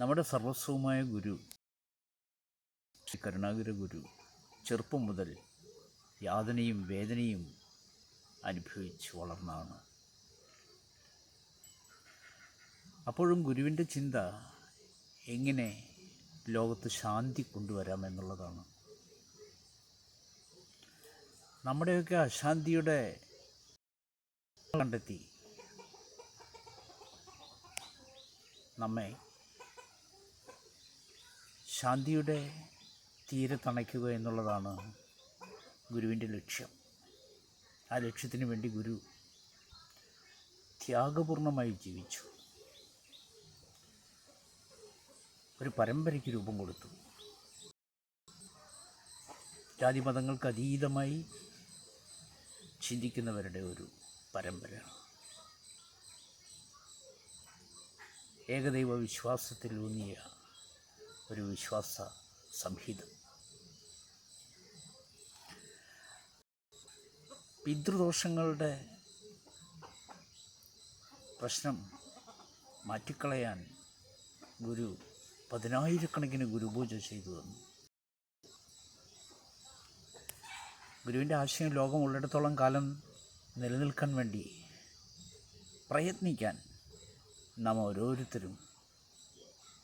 നമ്മുടെ സർവസ്വമായ ഗുരു ശ്രീ കരുണാകര ഗുരു ചെറുപ്പം മുതൽ യാതനയും വേദനയും അനുഭവിച്ച് വളർന്നാണ് അപ്പോഴും ഗുരുവിന്റെ ചിന്ത എങ്ങനെ ലോകത്ത് ശാന്തി കൊണ്ടുവരാം എന്നുള്ളതാണ്. നമ്മുടെയൊക്കെ അശാന്തിയുടെ കണ്ടെത്തി നമ്മെ ശാന്തിയുടെ തീരെ തണയ്ക്കുക എന്നുള്ളതാണ് ഗുരുവിന്റെ ലക്ഷ്യം. ആ ലക്ഷ്യത്തിന് വേണ്ടി ഗുരു ത്യാഗപൂർണമായി ജീവിച്ചു. ഒരു പരമ്പരയ്ക്ക് രൂപം കൊടുത്തു. ജാതി ജാതിമതങ്ങൾക്ക് അതീതമായി ചിന്തിക്കുന്നവരുടെ ഒരു പരമ്പര. ഏകദൈവ വിശ്വാസത്തിലൂന്നിയ ഒരു വിശ്വാസ സംഹിത. പിതൃദോഷങ്ങളുടെ പ്രശ്നം മാറ്റിക്കളയാൻ ഗുരു പതിനായിരക്കണക്കിന് ഗുരുപൂജ ചെയ്തു തന്നു. ഗുരുവിന്റെ ആശയം ലോകം ഉള്ളിടത്തോളം കാലം നിലനിൽക്കാൻ വേണ്ടി പ്രയത്നിക്കാൻ നാം ഓരോരുത്തരും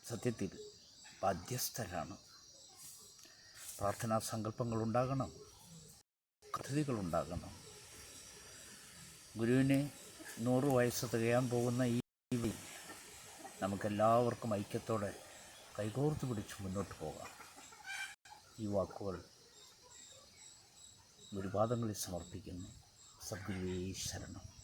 സത്യത്തിൽ ബാധ്യസ്ഥരാണ്. പ്രാർത്ഥനാ സങ്കല്പങ്ങളുണ്ടാകണം. ഉണ്ടാകണം ഗുരുവിന് നൂറ് വയസ്സ് തികയാൻ പോകുന്ന ഈ രീതി നമുക്കെല്ലാവർക്കും ഐക്യത്തോടെ കൈകോർത്ത് പിടിച്ച് മുന്നോട്ട് പോകാം. ഈ വാക്കുകൾ ഗുരുപാദങ്ങളിൽ സമർപ്പിക്കുന്നു. സദ്ഗുരുവേ ശരണം.